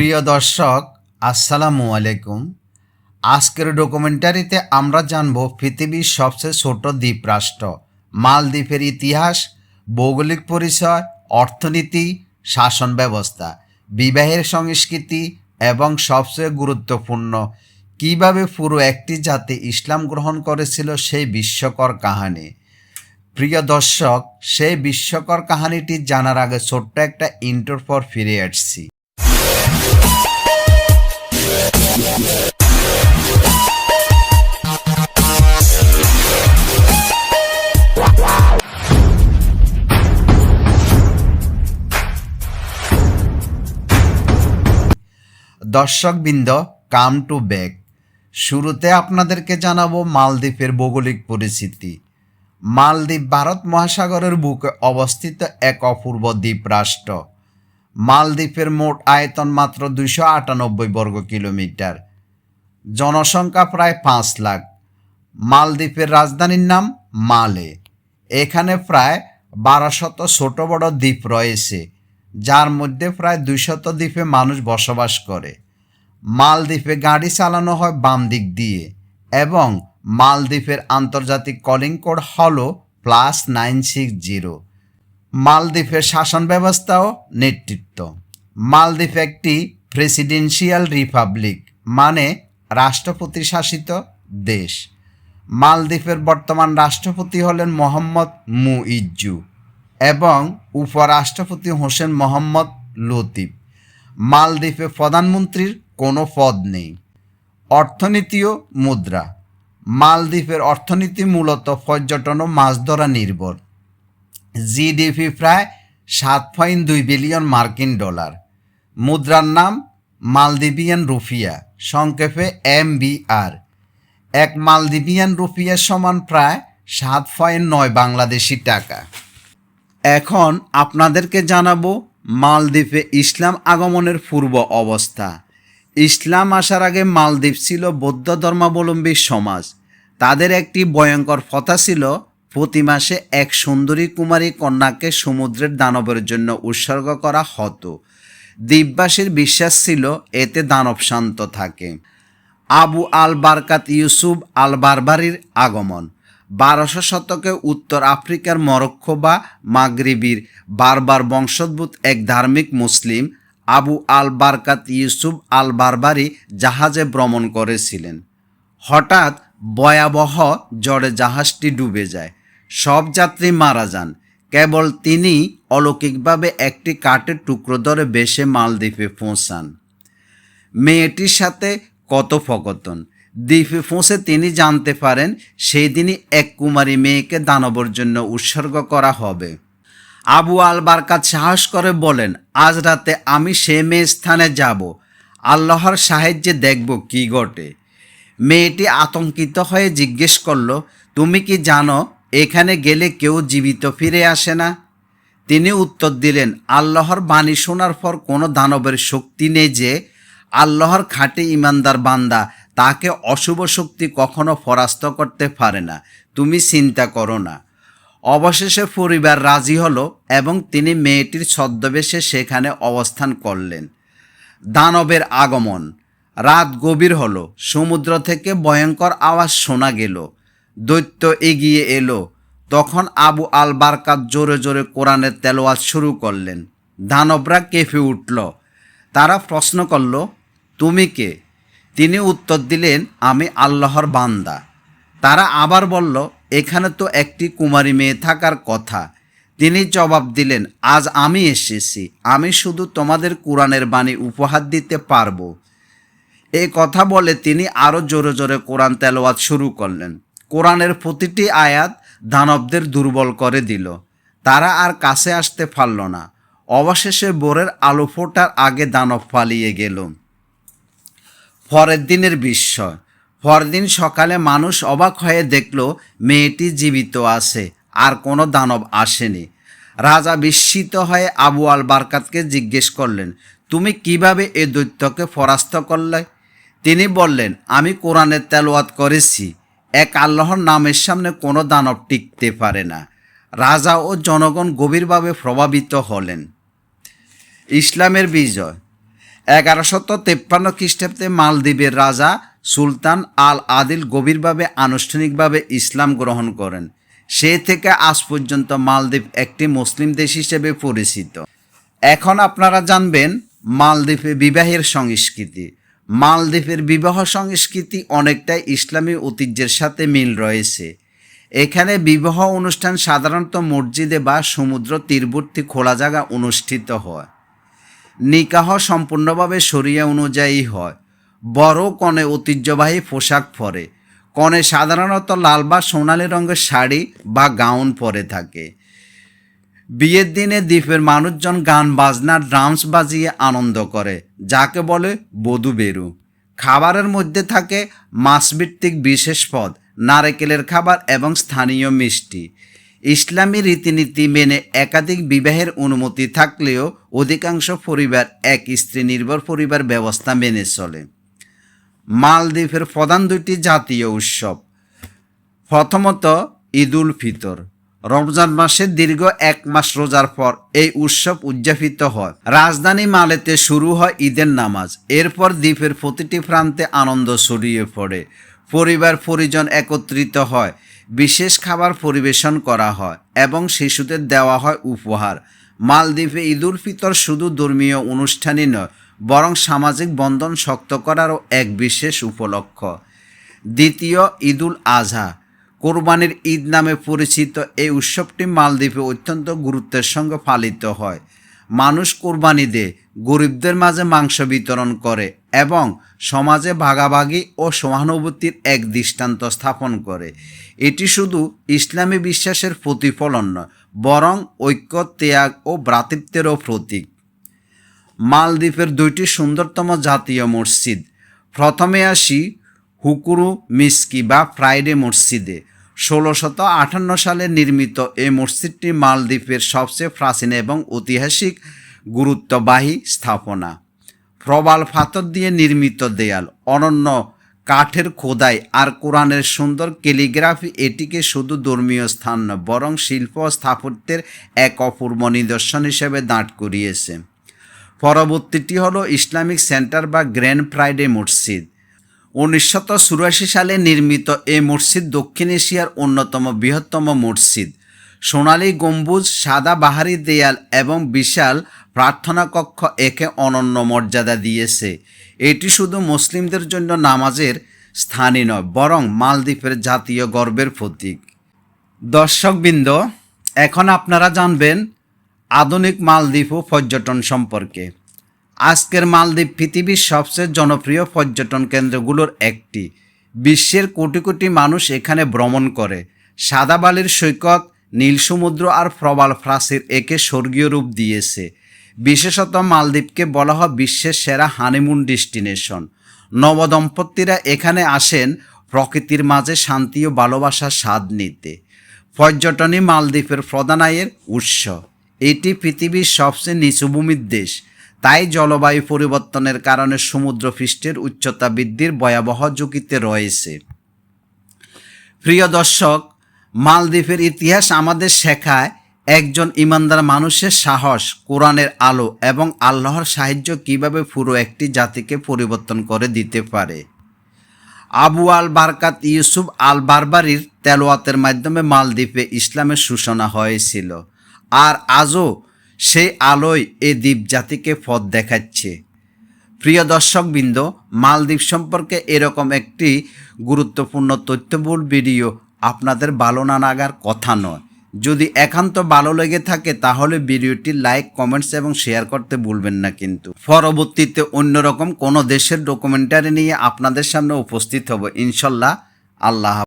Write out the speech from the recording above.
প্রিয় দর্শক, আসসালামু আলাইকুম। আজকের ডকুমেন্টারিতে আমরা জানব পৃথিবীর সবচেয়ে ছোট দ্বীপ রাষ্ট্র মালদ্বীপের ইতিহাস, ভৌগোলিক পরিচয়, অর্থনীতি, শাসন ব্যবস্থা, বিবাহের সংস্কৃতি এবং সবচেয়ে গুরুত্বপূর্ণ, কীভাবে পুরো একটি জাতি ইসলাম গ্রহণ করেছিল সেই বিস্ময়কর কাহিনী। প্রিয় দর্শক, সেই বিস্ময়কর কাহিনীটি জানার আগে ছোট্ট একটা ইন্টোর পর ফিরে আসছি দর্শকবৃন্দ, কাম টু ব্যাক। শুরুতে আপনাদেরকে জানাব মালদ্বীপের ভৌগোলিক পরিস্থিতি। মালদ্বীপ ভারত মহাসাগরের বুকে অবস্থিত এক অপূর্ব দ্বীপ রাষ্ট্র মালদ্বীপের মোট আয়তন মাত্র দুইশো আটানব্বই বর্গ কিলোমিটার। জনসংখ্যা প্রায় পাঁচ লাখ। মালদ্বীপের রাজধানীর নাম মালে। এখানে প্রায় বারোশত ছোট বড় দ্বীপ রয়েছে, যার মধ্যে প্রায় দুইশত দ্বীপে মানুষ বসবাস করে। মালদ্বীপে গাড়ি চালানো হয় বাম দিক দিয়ে এবং মালদ্বীপের আন্তর্জাতিক কলিং কোড হল প্লাস নাইন সিক্স জিরো। মালদ্বীপের শাসন ব্যবস্থা ও নেতৃত্ব। মালদ্বীপ একটি প্রেসিডেন্সিয়াল রিপাবলিক মানে রাষ্ট্রপতি শাসিত দেশ। মালদ্বীপের বর্তমান রাষ্ট্রপতি হলেন মোহাম্মদ মুইজ্জু এবং উপরাষ্ট্রপতি হোসেন মোহাম্মদ লতিফ। মালদ্বীপে প্রধানমন্ত্রীর কোনো পদ নেই। অর্থনীতি ও মুদ্রা। মালদ্বীপের অর্থনীতি মূলত পর্যটন ও মাছ ধরা নির্ভর। জিডিপি প্রায় সাত পয়েন্ট দুই বিলিয়ন মার্কিন ডলার। মুদ্রার নাম মালদ্বীপিয়ান রুফিয়া, সংক্ষেপে এম আর। এক মালদ্বীপিয়ান রুপিয়ার সমান প্রায় সাত পয়েন্ট নয় বাংলাদেশি টাকা। এখন আপনাদেরকে জানাব মালদ্বীপে ইসলাম আগমনের পূর্ব অবস্থা। ইসলাম আসার আগে মালদ্বীপ ছিল বৌদ্ধ ধর্মাবলম্বী সমাজ। তাদের একটি ভয়ঙ্কর প্রথা ছিল প্রতি মাসে এক সুন্দরী কুমারী কন্যাকে সমুদ্রের দানবের জন্য উৎসর্গ করা হতো। দ্বীপবাসীর বিশ্বাস ছিল এতে দানব শান্ত থাকে। আবু আল বারকাত ইউসুফ আল বারবারির আগমন। বারোশো শতকে উত্তর আফ্রিকার মরক্কো বা মাগরিবির বারবার বংশোদ্ভূত এক ধার্মিক মুসলিম আবু আল বারকাত ইউসুফ আল বারবারি জাহাজে ভ্রমণ করেছিলেন। হঠাৎ ভয়াবহ জ্বরে জাহাজটি ডুবে যায়। সব যাত্রী মারা যান। কেবল তিনি অলৌকিকভাবে একটি কাঠের টুকরো ধরে বেশে মালদ্বীপে পৌঁছান। মেয়েটির সাথে কথোপকথন দ্বীপে পৌঁছে তিনি জানতে পারেন, সেই দিনই এক কুমারী মেয়েকে দানবর জন্য উৎসর্গ করা হবে। আবু আল বারকাত সাহস করে বলেন, আজ রাতে আমি সে মেয়ে স্থানে যাব। আল্লাহর সাহায্যে দেখব কি ঘটে। মেয়েটি আতঙ্কিত হয়ে জিজ্ঞেস করল, তুমি কি জানো এখানে গেলে কেউ জীবিত ফিরে আসে না। তিনি উত্তর দিলেন, আল্লাহর বাণী শোনার পর কোনো দানবের শক্তি নেই যে আল্লাহর খাঁটি ইমানদার বান্দা তাকে অশুভ শক্তি কখনো পরাস্ত করতে পারে না। তুমি চিন্তা করো না। অবশেষে পরিবার রাজি হলো এবং তিনি মেয়েটির ছদ্মবেশে সেখানে অবস্থান করলেন। দানবের আগমন। রাত গভীর হলো। সমুদ্র থেকে ভয়ঙ্কর আওয়াজ শোনা গেল। দৈত্য এগিয়ে এলো। তখন আবু আল বারকাত জোরে জোরে কোরআনের তেলোয়াজ শুরু করলেন। দানবরা কেঁপে উঠল। তারা প্রশ্ন করল, তুমি কে? তিনি উত্তর দিলেন, আমি আল্লাহর বান্দা। তারা আবার বলল, এখানে তো একটি কুমারী মেয়ে থাকার কথা। তিনি জবাব দিলেন, আজ আমি এসেছি। আমি শুধু তোমাদের কোরআনের বাণী উপহার দিতে পারব। এ কথা বলে তিনি আরও জোরে জোরে কোরআন তেলাওয়াত শুরু করলেন। কোরআনের প্রতিটি আয়াত দানবদের দুর্বল করে দিল। তারা আর কাছে আসতে পারল না। অবশেষে বোরের আলো ফোটার আগে দানব পালিয়ে গেল। পরের দিনের বিস্ময় পরদিন সকালে মানুষ অবাক হয়ে দেখল, মেয়েটি জীবিত আছে, আর কোনো দানব আসেনি। রাজা বিস্মিত হয়ে আবু আল বারকাতকে জিজ্ঞেস করলেন, তুমি কীভাবে এ দৈত্যকে পরাস্ত করলে? তিনি বললেন, আমি কোরআনের তেলোয়াত করেছি। এক আল্লাহর নামের সামনে কোনো দানব টিকতে পারে না। রাজা ও জনগণ গভীরভাবে প্রভাবিত হলেন। ইসলামের বিজয়। এগারোশত তেপ্পান্ন খ্রিস্টাব্দে মালদ্বীপের রাজা সুলতান আল আদিল গভীরভাবে আনুষ্ঠানিকভাবে ইসলাম গ্রহণ করেন। সে থেকে আজ পর্যন্ত মালদ্বীপ একটি মুসলিম দেশ হিসেবে পরিচিত। এখন আপনারা জানবেন মালদ্বীপে বিবাহের সংস্কৃতি। মালদ্বীপের বিবাহ সংস্কৃতি অনেকটাই ইসলামী ঐতিহ্যের সাথে মিল রয়েছে। এখানে বিবাহ অনুষ্ঠান সাধারণত মসজিদে বা সমুদ্র তীরবর্তী খোলা জায়গা অনুষ্ঠিত হয়। নিকাহ সম্পূর্ণভাবে শরিয়া অনুযায়ী হয়। বড় কনে ঐতিহ্যবাহী পোশাক পরে। কনে সাধারণত লাল বা সোনালি রঙের শাড়ি বা গাউন পরে থাকে। বিয়ের দিনে দ্বীপের মানুষজন গান বাজনা ড্রামস বাজিয়ে আনন্দ করে, যাকে বলে বধু বেরু। খাবারের মধ্যে থাকে মাছভিত্তিক বিশেষ পদ, নারকেলের খাবার এবং স্থানীয় মিষ্টি। ইসলামী রীতিনীতি মেনে একাধিক বিবাহের অনুমতি থাকলেও অধিকাংশ পরিবার এক স্ত্রী নির্ভর পরিবার ব্যবস্থা মেনে চলে। মালদ্বীপের প্রধান দুটি জাতীয় উৎসব, প্রথমত ঈদুল ফিতর। রমজান মাসে দীর্ঘ এক মাস রোজার পর এই উৎসব উদযাপিত হয়। রাজধানী মালেতে শুরু হয় ঈদের নামাজ। এরপর দ্বীপের প্রতিটি প্রান্তে আনন্দ ছড়িয়ে পড়ে। পরিবার পরিজন একত্রিত হয়। বিশেষ খাবার পরিবেশন করা হয় এবং শিশুদের দেওয়া হয় উপহার। মালদ্বীপে ঈদ উল ফিতর শুধু ধর্মীয় অনুষ্ঠানই নয়, বরং সামাজিক বন্ধন শক্ত করারও এক বিশেষ উপলক্ষ। দ্বিতীয় ঈদুল আজহা কোরবানির ঈদ নামে পরিচিত এই উৎসবটি মালদ্বীপে অত্যন্ত গুরুত্বের সঙ্গে পালিত হয়। মানুষ কোরবানি দেয় গরিবদের মাঝে মাংস বিতরণ করে এবং সমাজে ভাগাভাগি ও সহানুভূতির এক দৃষ্টান্ত স্থাপন করে। এটি শুধু ইসলামী বিশ্বাসের প্রতিফলন নয়, বরং ঐক্য, ত্যাগ ও ভ্রাতৃত্বেরও প্রতীক। মালদ্বীপের দুইটি সুন্দরতম জাতীয় মসজিদ, প্রথমে আসি হুকুরু মিসকি বা ফ্রাইডে মসজিদে। ষোলোশত আটান্ন সালে নির্মিত এই মসজিদটি মালদ্বীপের সবচেয়ে প্রাচীন এবং ঐতিহাসিক গুরুত্ববাহী স্থাপনা। প্রবাল পাথর দিয়ে নির্মিত দেয়াল, অনন্য কাঠের খোদাই আর কোরআনের সুন্দর ক্যালিগ্রাফি এটিকে শুধু ধর্মীয় স্থান নয়, বরং শিল্প স্থাপত্যের এক অপূর্ব নিদর্শন হিসেবে দাঁড় করিয়েছে। পরবর্তীটি হলো ইসলামিক সেন্টার বা গ্র্যান্ড ফ্রাইডে মসজিদ। উনিশশত চুরাশি সালে নির্মিত এ মসজিদ দক্ষিণ এশিয়ার অন্যতম বৃহত্তম মসজিদ। সোনালী গম্বুজ, সাদা বাহারি দেয়াল এবং বিশাল প্রার্থনা কক্ষ একে অনন্য মর্যাদা দিয়েছে। এটি শুধু মুসলিমদের জন্য নামাজের স্থানই নয়, বরং মালদ্বীপের জাতীয় গর্বের প্রতীক। দর্শকবৃন্দ, এখন আপনারা জানবেন আধুনিক মালদ্বীপ ও পর্যটন সম্পর্কে। আজকের মালদ্বীপ পৃথিবীর সবচেয়ে জনপ্রিয় পর্যটন কেন্দ্রগুলোর একটি। বিশ্বের কোটি কোটি মানুষ এখানে ভ্রমণ করে। সাদা বালির সৈকত, নীল সমুদ্র আর প্রবাল ফ্রাসির একে স্বর্গীয় রূপ দিয়েছে। বিশেষত মালদ্বীপকে বলা হয় বিশ্বের সেরা হানিমুন ডেস্টিনেশন। নবদম্পতিরা এখানে আসেন প্রকৃতির মাঝে শান্তি ও ভালোবাসার স্বাদ নিতে। পর্যটনই মালদ্বীপের প্রধান আয়ের উৎস। এটি পৃথিবীর সবচেয়ে নিচুভূমির দেশ। তাই জলবায়ু পরিবর্তনের কারণে সমুদ্রপৃষ্ঠের উচ্চতা বৃদ্ধির ভয়াবহ ঝুঁকিতে রয়েছে। প্রিয় দর্শক, মালদ্বীপের ইতিহাস আমাদের শেখায় একজন ইমানদার মানুষের সাহস, কোরআনের আলো এবং আল্লাহর সাহায্য কীভাবে পুরো একটি জাতিকে পরিবর্তন করে দিতে পারে। আবু আল বারকাত ইউসুফ আল বারবারির তেলোয়াতের মাধ্যমে মালদ্বীপে ইসলামের সূচনা হয়েছিল। আর আজও সেই আলোয় এ দ্বীপ জাতিকে পথ দেখাচ্ছে। প্রিয় দর্শকবৃন্দ, মালদ্বীপ সম্পর্কে এরকম একটি গুরুত্বপূর্ণ তথ্যবহুল ভিডিও আপনাদের ভালো না লাগার কথা নয়। যদি একান্ত ভালো লেগে থাকে, তাহলে ভিডিওটি লাইক, কমেন্টস এবং শেয়ার করতে ভুলবেন না কিন্তু। পরবর্তীতে অন্যরকম কোনো দেশের ডকুমেন্টারি নিয়ে আপনাদের সামনে উপস্থিত হব। ইনশাল্লাহ, আল্লাহ।